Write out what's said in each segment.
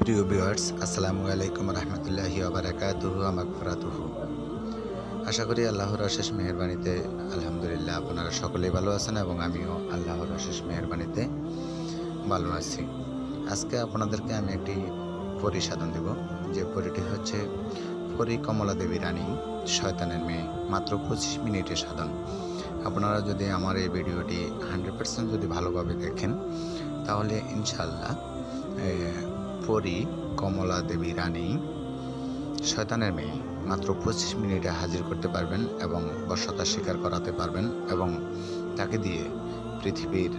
প্রিয় ভিউয়ার্স, আসসালামু আলাইকুম রহমতুল্লাহি আবরাকাতুহু মাগফিরাতুহু আশা করি আল্লাহর অশেষ মেহেরবানিতে, আলহামদুলিল্লাহ আপনারা সকলেই ভালো আছেন এবং আমিও আল্লাহর অশেষ মেহেরবানিতে ভালো আছি। আজকে আপনাদেরকে আমি একটি পরিসাধন দেব। যে পরিটি হচ্ছে পরি কমলা দেবী রানী, শয়তানের মেয়ে। মাত্র পঁচিশ মিনিটের সাধন। আপনারা যদি আমার এই ভিডিওটি হান্ড্রেড পার্সেন্ট যদি ভালোভাবে দেখেন, তাহলে ইনশাল্লাহ পরি কমলা দেবী রানী, শয়তানের মেয়ে, মাত্র পঁচিশ মিনিটে হাজির করতে পারবেন এবং বর্ষতা স্বীকার করাতে পারবেন এবং তাকে দিয়ে পৃথিবীর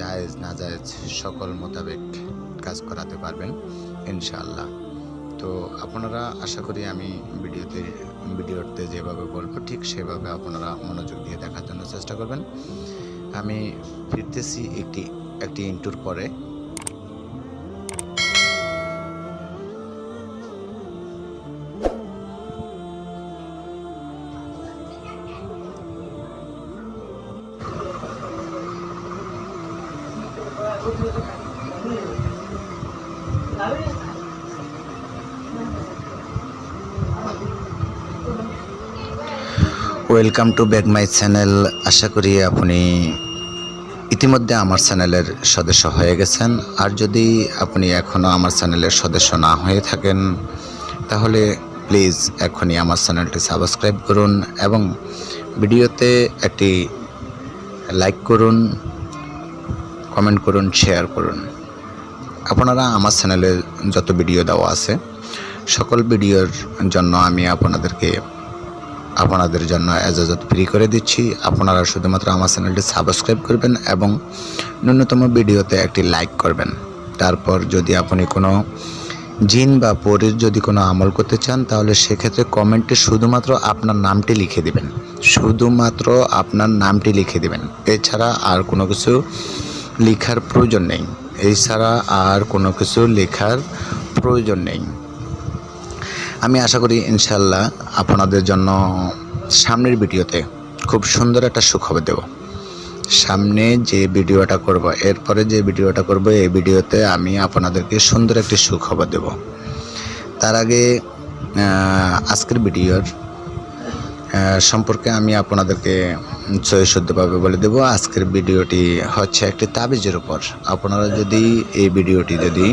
জায়েজ না জায়েজ সকল মোতাবেক কাজ করাতে পারবেন, ইনশাআল্লাহ। তো আপনারা আশা করি আমি ভিডিওতে ভিডিওতে যেভাবে বলব ঠিক সেভাবে আপনারা মনোযোগ দিয়ে দেখার জন্য চেষ্টা করবেন। আমি ফিরতেছি একটি একটি ইন্টুর পরে। Welcome to back my channel আশা করি আপনি ইতিমধ্যে আমার চ্যানেলের সদস্য হয়ে গেছেন। আর যদি আপনি এখনও আমার চ্যানেলের সদস্য না হয়ে থাকেন, তাহলে প্লিজ এখনই আমার চ্যানেলটি সাবস্ক্রাইব করুন এবং ভিডিওতে একটি লাইক করুন, কমেন্ট করুন, শেয়ার করুন। আপনারা আমার চ্যানেলে যত ভিডিও দেওয়া আছে, সকল ভিডিওর জন্য আমি আপনাদেরকে আপনাদের জন্য এজাজত ফ্রি করে দিচ্ছি। আপনারা শুধুমাত্র আমার চ্যানেলটি সাবস্ক্রাইব করবেন এবং ন্যূনতম ভিডিওতে একটি লাইক করবেন। তারপর যদি আপনি কোনো জিন বা পরীর যদি কোনো আমল করতে চান, তাহলে সেক্ষেত্রে কমেন্টে শুধুমাত্র আপনার নামটি লিখে দিবেন। শুধুমাত্র আপনার নামটি লিখে দিবেন। এছাড়া আর কোনো কিছু লেখার প্রয়োজন নেই। এছাড়া আর কোনো কিছু লেখার প্রয়োজন নেই। আমি আশা করি ইনশাল্লাহ আপনাদের জন্য সামনের ভিডিওতে খুব সুন্দর একটা সুখবর দেব। সামনে যে ভিডিওটা করব, এরপরে যে ভিডিওটা করব, এই ভিডিওতে আমি আপনাদেরকে সুন্দর একটি সুখবর দেব। তার আগে আজকের ভিডিওর সম্পর্কে আমি আপনাদেরকে সহিশুদ্ধভাবে বলে দেব। আজকের ভিডিওটি হচ্ছে একটি তাবিজের উপর। আপনারা যদি এই ভিডিওটি যদি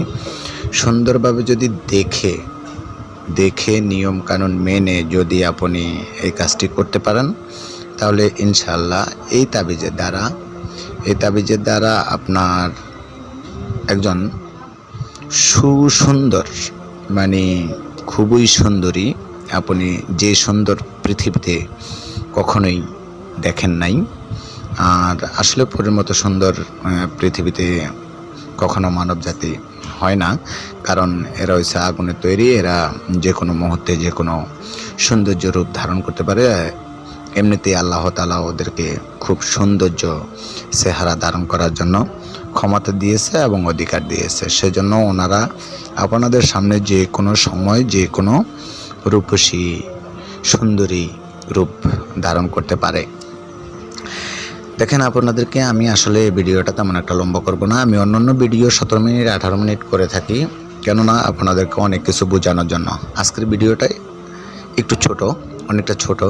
সুন্দরভাবে যদি দেখে দেখে নিয়ম কানুন মেনে যদি আপনি এই কাজটি করতে পারেন, তাহলে ইনশাল্লাহ এই তাবিজের দ্বারা, এই তাবিজের দ্বারা আপনার একজন সুসুন্দর মানে খুবই সুন্দরী আপনি যে সুন্দর পৃথিবীতে কখনোই দেখেন নাই। আর আসলে পরের মতো সুন্দর পৃথিবীতে কখনো মানব জাতি হয় না। কারণ এরা হচ্ছে আগুনের তৈরি, এরা যে কোনো মুহূর্তে যে কোনো সৌন্দর্য রূপ ধারণ করতে পারে। এমনিতেই আল্লাহ তালা ওদেরকে খুব সৌন্দর্য চেহারা ধারণ করার জন্য ক্ষমতা দিয়েছে এবং অধিকার দিয়েছে। সেজন্য ওনারা আপনাদের সামনে যে কোনো সময় যে কোনো রূপসী সুন্দরী রূপ ধারণ করতে পারে। দেখেন আপনাদেরকে আমি আসলে ভিডিওটা তেমন একটা লম্বা করব না। আমি অন্যান্য ভিডিও সতেরো মিনিট, আঠারো মিনিট করে থাকি, কেননা আপনাদেরকে অনেক কিছু বোঝানোর জন্য। আজকের ভিডিওটাই একটু ছোট, অনেকটা ছোট।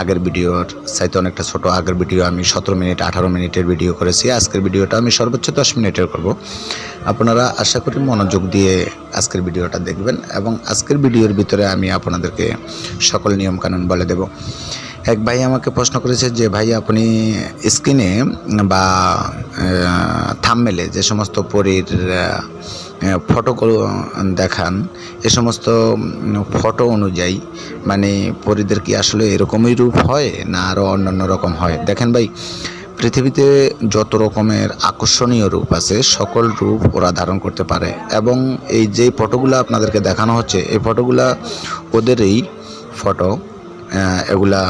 আগের ভিডিওর চাইতে অনেকটা ছোট। আগের ভিডিও আমি সতেরো মিনিট, আঠারো মিনিটের ভিডিও করেছি। আজকের ভিডিওটা আমি সর্বোচ্চ দশ মিনিটের করব। আপনারা আশা করি মনোযোগ দিয়ে আজকের ভিডিওটা দেখবেন এবং আজকের ভিডিওর ভিতরে আমি আপনাদেরকে সকল নিয়মকানুন বলে দেব। এক ভাই আমাকে প্রশ্ন করেছে যে, ভাই, আপনি স্ক্রিনে বা থামমেলে যে সমস্ত পরীর ফটোগুলো দেখান, এ সমস্ত ফটো অনুযায়ী মানে পরীদের কি আসলে এরকমই রূপ হয় না আরও অন্যান্য রকম হয়? দেখেন ভাই, পৃথিবীতে যত রকমের আকর্ষণীয় রূপ আছে, সকল রূপ ওরা ধারণ করতে পারে। এবং এই যে ফটোগুলো আপনাদেরকে দেখানো হচ্ছে, এই ফটোগুলা ওদেরই ফটো এগুলা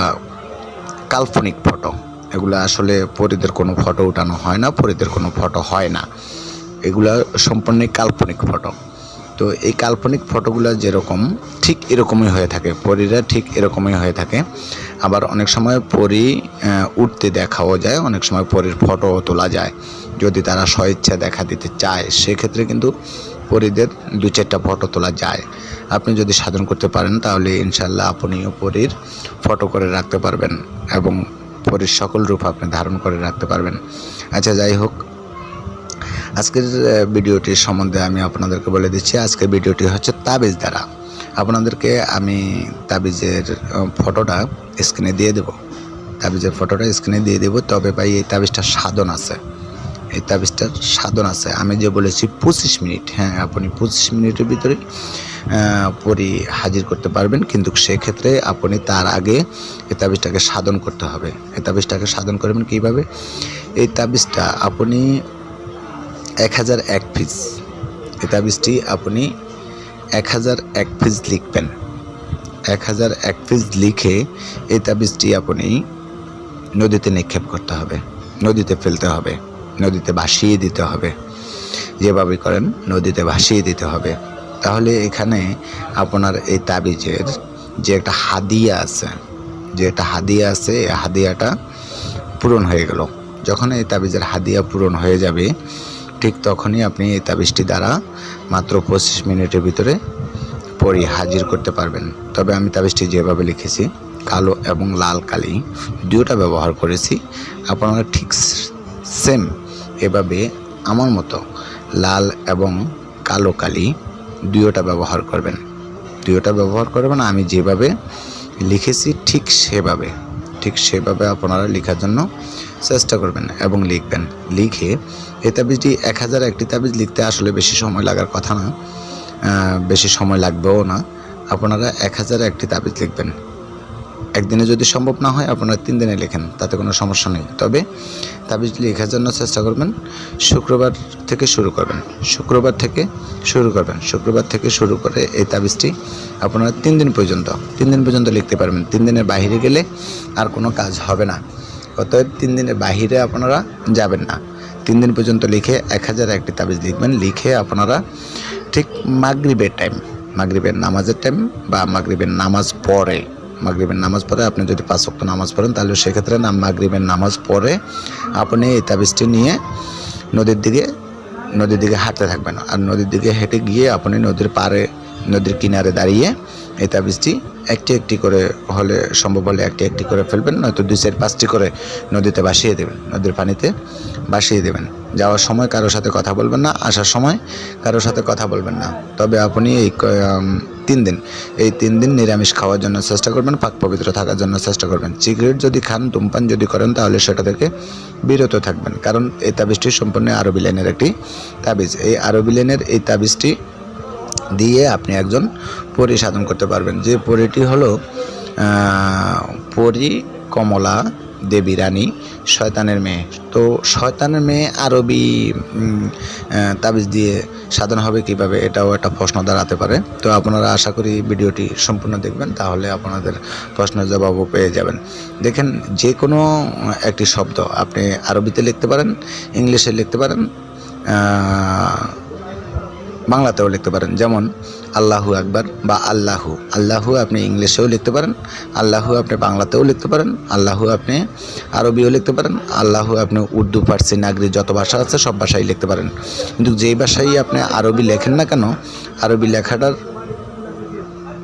কাল্পনিক ফটো। এগুলা আসলে পরীদের কোনো ফটো উঠানো হয় না পরীদের কোনো ফটো হয় না। এগুলা সম্পূর্ণই কাল্পনিক ফটো। তো এই কাল্পনিক ফটোগুলো যেরকম, ঠিক এরকমই হয়ে থাকে। পরীরা ঠিক এরকমই হয়ে থাকে। আবার অনেক সময় পরী উঠতে দেখাও যায়, অনেক সময় পরীর ফটোও তোলা যায়। যদি তারা স্বইচ্ছা দেখা দিতে চায়, সেক্ষেত্রে কিন্তু পরীদের দু চারটা ফটো তোলা যায়। আপনি যদি সাধন করতে পারেন তাহলে ইনশাল্লাহ আপনিও পরীর ফটো করে রাখতে পারবেন এবং পরীর সকল রূপ আপনি ধারণ করে রাখতে পারবেন। আচ্ছা যাই হোক আজকের আহ, ভিডিওটির সম্বন্ধে আমি আপনাদেরকে বলে দিচ্ছি আজকের ভিডিওটি হচ্ছে তাবিজ দ্বারা। আপনাদেরকে আমি তাবিজের ফটোটা স্ক্রিনে দিয়ে দেব। তাবিজের ফটোটা স্ক্রিনে দিয়ে দেব তবে ভাই এই তাবিজটা সাধন আছে। এই তাবিজটার সাধন আছে। আমি যে বলেছি পঁচিশ মিনিট হ্যাঁ আপনি পঁচিশ মিনিটের ভিতরে পরি হাজির করতে পারবেন। কিন্তু সেক্ষেত্রে আপনি তার আগে এই তাবিজটাকে সাধন করতে হবে। এই তাবিজটাকে সাধন করবেন কীভাবে? এই তাবিজটা আপনি এক হাজার এক পিস এই তাবিজটি আপনি এক হাজার এক পিস লিখবেন। এক হাজার এক পিস লিখে এই তাবিজটি আপনি নদীতে নিক্ষেপ করতে হবে, নদীতে ফেলতে হবে। নদীতে ভাসিয়ে দিতে হবে। যেভাবে করেন, নদীতে ভাসিয়ে দিতে হবে। তাহলে এখানে আপনার এই তাবিজের যে একটা হাদিয়া আছে, যে একটা হাদিয়া আছে, এই হাদিয়াটা পূরণ হয়ে গেল। যখন এই তাবিজের হাদিয়া পূরণ হয়ে যাবে, ঠিক তখনই আপনি এই তাবিজটি দ্বারা মাত্র পঁচিশ মিনিটের ভিতরে পরি হাজির করতে পারবেন। তবে আমি তাবিজটি যেভাবে লিখেছি, কালো এবং লাল কালি দুটা ব্যবহার করেছি। আপনারা ঠিক সেম এভাবে আমার মতো লাল এবং কালো কালি দুয়োটা ব্যবহার করবেন। দুয়োটা ব্যবহার করবেন, আমি যেভাবে লিখেছি ঠিক সেভাবে। ঠিক সেভাবে আপনারা লেখার জন্য চেষ্টা করবেন এবং লিখবেন। লিখে এই তাবিজটি এক হাজার একটি তাবিজ লিখতে আসলে বেশি সময় লাগার কথা না বেশি সময় লাগবেও না। আপনারা এক হাজার একটি তাবিজ লিখবেন। একদিনে যদি সম্ভব না হয়, আপনারা তিন দিনে লেখেন, তাতে কোনো সমস্যা নেই। তবে তাবিজ লেখার জন্য চেষ্টা করবেন, শুক্রবার থেকে শুরু করবেন, শুক্রবার থেকে শুরু করবেন, শুক্রবার থেকে শুরু করে এই তাবিজটি আপনারা তিন দিন পর্যন্ত, তিন দিন পর্যন্ত লিখতে পারবেন। তিন দিনের বাইরে গেলে আর কোনো কাজ হবে না। অতএব তিন দিনের বাইরে আপনারা যাবেন না। তিন দিন পর্যন্ত লিখে এক হাজার একটি তাবিজ লিখবেন, লিখে আপনারা ঠিক মাগরিবের টাইম মাগরিবের নামাজের টাইম বা মাগরিবের নামাজ পরে মাগরিবের নামাজ পড়ে, আপনি যদি পাঁচ অক্ট নামাজ পড়েন, তাহলে সেক্ষেত্রে না, মাগরিবের নামাজ পড়ে আপনি এই তাবিজটি নিয়ে নদীর দিকে নদীর দিকে হাঁটতে থাকবেন। আর নদীর দিকে হেঁটে গিয়ে আপনি নদীর পাড়ে, নদীর কিনারে দাঁড়িয়ে এই তাবিজটি একটি একটি করে হলে সম্ভব হলে একটি একটি করে ফেলবেন, নয়তো দুই চার পাঁচটি করে নদীতে ভাসিয়ে দেবেন, নদীর পানিতে ভাসিয়ে দেবেন। যাওয়ার সময় কারোর সাথে কথা বলবেন না, আসার সময় কারোর সাথে কথা বলবেন না। তবে আপনি এই তিন দিন, এই তিন দিন নিরামিষ খাওয়ার জন্য চেষ্টা করবেন, পাক পবিত্র থাকার জন্য চেষ্টা করবেন। সিগারেট যদি খান, ধূমপান যদি করেন, তাহলে সেটা থেকে বিরত থাকবেন। কারণ এই তাবিজটি সম্পূর্ণ আরবি লাইনের একটি তাবিজ। এই আরবি লাইনের এই তাবিজটি দিয়ে আপনি একজন পরি সাধন করতে পারবেন। যে পরিটি হলো পরি কমলা দেবী রানী, শয়তানের মেয়ে। তো শয়তানের মেয়ে আরবি তাবিজ দিয়ে সাধন হবে কীভাবে, এটাও একটা প্রশ্ন দাঁড়াতে পারে। তো আপনারা আশা করি ভিডিওটি সম্পূর্ণ দেখবেন, তাহলে আপনাদের প্রশ্নের জবাবও পেয়ে যাবেন। দেখেন, যে কোনো একটি শব্দ আপনি আরবিতে লিখতে পারেন, ইংলিশে লিখতে পারেন বাংলাতেও লিখতে পারেন। যেমন, আল্লাহু আকবার বা আল্লাহু। আল্লাহু আপনি ইংলিশেও লিখতে পারেন, আল্লাহু আপনি বাংলাতেও লিখতে পারেন, আল্লাহু আপনি আরবিও লিখতে পারেন, আল্লাহু আপনি উর্দু, ফার্সি, নাগরি যত ভাষা আছে সব ভাষাই লিখতে পারেন। কিন্তু যেই ভাষাই আপনি আরবি লেখেন না কেন, আরবি লেখাটার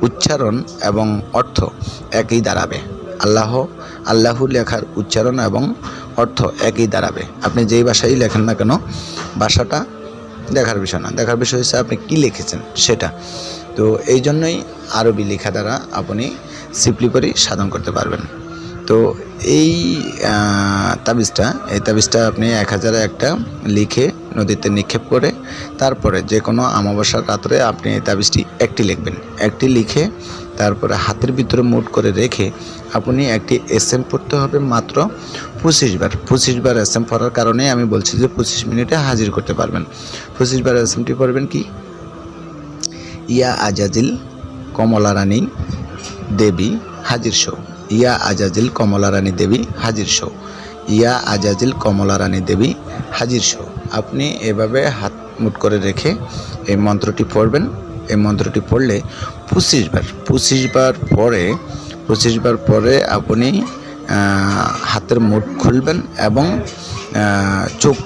উচ্চারণ এবং অর্থ একই দাঁড়াবে। আল্লাহ, আল্লাহু লেখার উচ্চারণ এবং অর্থ একই দাঁড়াবে। আপনি যেই ভাষাই লেখেন না কেন, ভাষাটা দেখার বিষয় না। দেখার বিষয় হচ্ছে আপনি কী লিখেছেন সেটা। তো এই জন্যই আরবি লেখা দ্বারা আপনি সিপলি করে সাধন করতে পারবেন। তো এই তাবিজটা এই তাবিজটা আপনি এক হাজারে একটা লিখে নদীতে নিক্ষেপ করে তারপরে যে কোনো আমাবস্যার রাত্রে আপনি এই তাবিজটি একটি লিখবেন। একটি লিখে তারপরে হাতের ভিতরে মুট করে রেখে আপনি একটি এস এম পড়তে হবে মাত্র পঁচিশ বার। পঁচিশ বার এস এম পড়ার কারণে আমি বলছি যে পঁচিশ মিনিটে হাজির করতে পারবেন। পঁচিশ বার এস এমটি পড়বেন কি? ইয়া আজাজিল কমলা রানী দেবী হাজির শো। ইয়া আজাজিল কমলা রানী দেবী হাজির শো। ইয়া আজাজিল কমলা রানী দেবী হাজির শো। আপনি এভাবে হাত মুট করে রেখে এই মন্ত্রটি পড়বেন। এই মন্ত্রটি পড়লে পঁচিশ বার পঁচিশ বার পরে, পঁচিশ বার পরে আপনি হাতের মুঠ খুলবেন এবং চোখ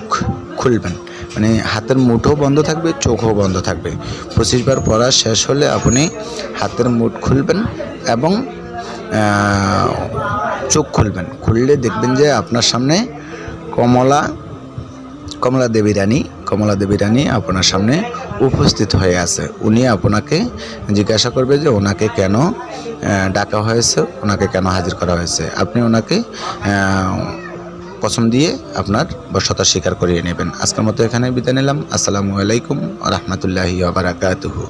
খুলবেন। মানে হাতের মুঠও বন্ধ থাকবে, চোখও বন্ধ থাকবে। পঁচিশ বার পড়া শেষ হলে আপনি হাতের মুঠ খুলবেন এবং চোখ খুলবেন। খুললে দেখবেন যে আপনার সামনে কমলা কমলা দেবী রানী কমলা দেবী রানী আপনার সামনে উপস্থিত হয়ে আছে। উনি আপনাকে জিজ্ঞাসা করবে যে ওনাকে কেন ডাকা হয়েছে, ওনাকে কেন হাজির করা হয়েছে। আপনি ওনাকে পছন্দ দিয়ে আপনার বসতা স্বীকার করিয়ে নেবেন। আজকের মতো এখানে বিদায় নিলাম। আসসালামু আলাইকুম রহমতুল্লাহি আবরাকাতুহু